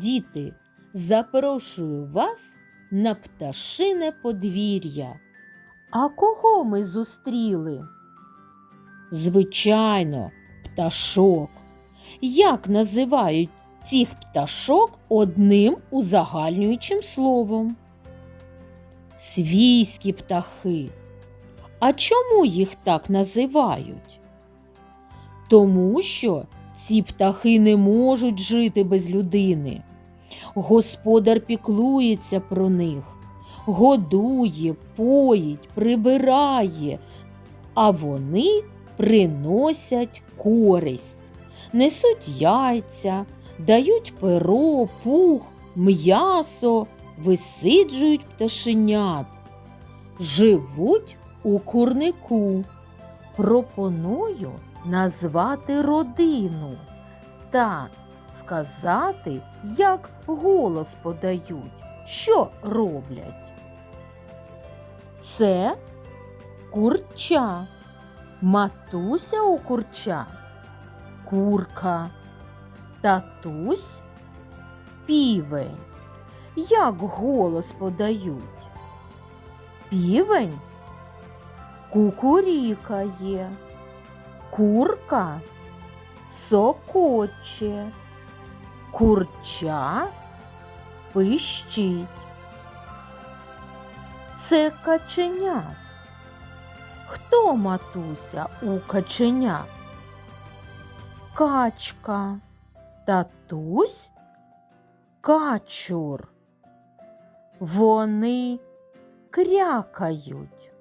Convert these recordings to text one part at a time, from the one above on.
Діти, запрошую вас на пташине подвір'я. А кого ми зустріли? Звичайно, пташок. Як називають цих пташок одним узагальнюючим словом? Свійські птахи. А чому їх так називають? Тому що ці птахи не можуть жити без людини. Господар піклується про них, годує, поїть, прибирає, а вони приносять користь, несуть яйця, дають перо, пух, м'ясо, висиджують пташенят, живуть у курнику. Пропоную назвати родину та сказати, як голос подають, що роблять. Це курча, матуся у курча, курка, татусь, півень. Як голос подають? Півень кукурікає, курка сокоче, курча пищить. Це каченя. Хто матуся у каченя? Качка, татусь, качур. Вони крякають.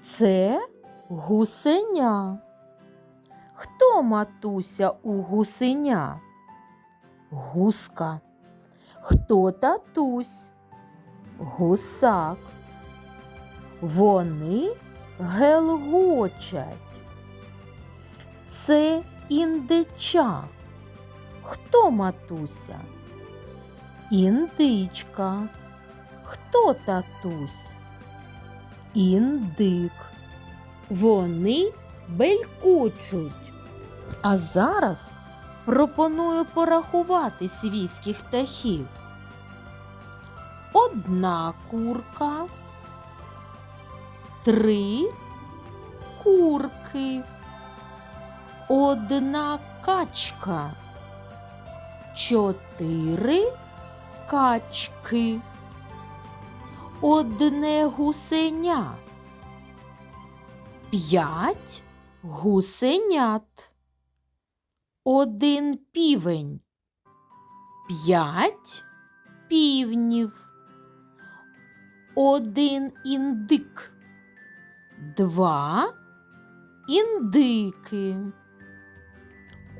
Це гусеня. Хто матуся у гусеня? Гуска. Хто татусь? Гусак. Вони гелгочать. Це індича. Хто матуся? Індичка. Хто татусь? Індик. Вони белькочуть. А зараз пропоную порахувати свійських птахів. Одна курка, три курки, одна качка, чотири качки, одне гусеня, п'ять гусенят, один півень, п'ять півнів, один індик, два індики.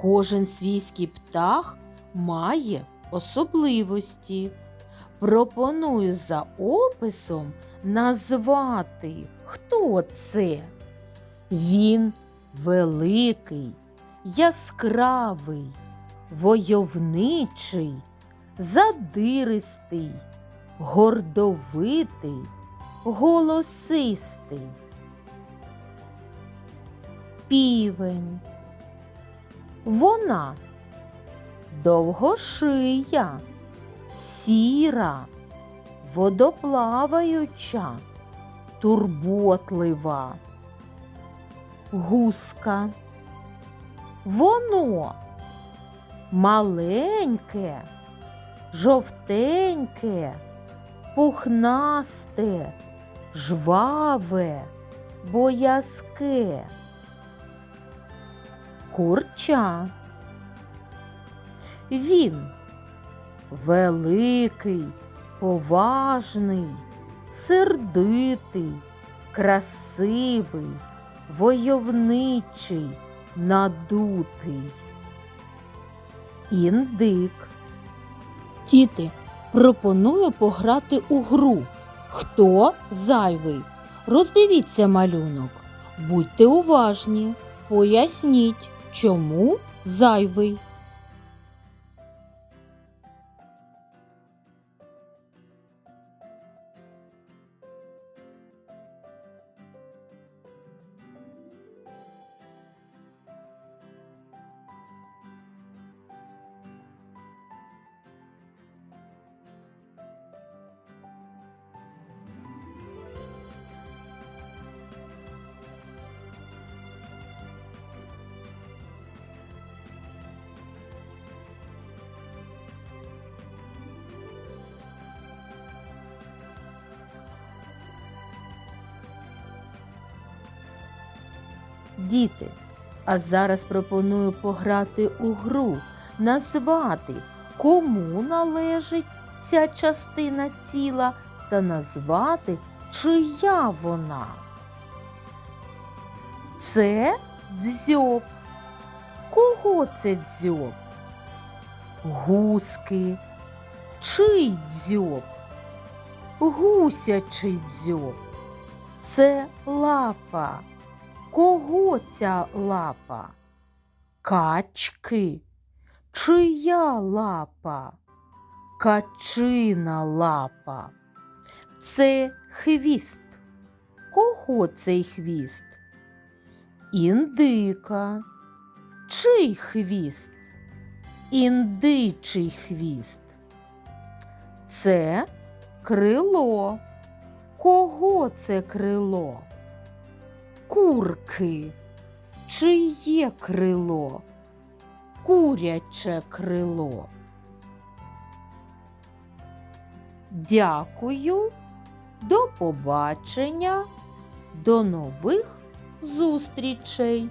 Кожен свійський птах має особливості. Пропоную за описом назвати, хто це. Він великий, яскравий, войовничий, задиристий, гордовитий, голосистий. Півень. Вона довгошия, сіра, водоплаваюча, турботлива гуска. Воно маленьке, жовтеньке, пухнасте, жваве, боязке. Курча. Він великий, поважний, сердитий, красивий войовничий, надутий. Індик. Діти, пропоную пограти у гру. Хто зайвий? Роздивіться малюнок. Будьте уважні. Поясніть, чому зайвий. Діти, а зараз пропоную пограти у гру, назвати, кому належить ця частина тіла та назвати, чия вона. Це дзьоб. Кого це дзьоб? Гуски. Чий дзьоб? Гусячий дзьоб. Це лапа. Кого ця лапа? Качки. Чия лапа? Качина лапа. Це хвіст. Кого цей хвіст? Індика. Чий хвіст? Індичий хвіст. Це крило. Кого це крило? Курки. Чиє крило? Куряче крило. Дякую. До побачення. До нових зустрічей!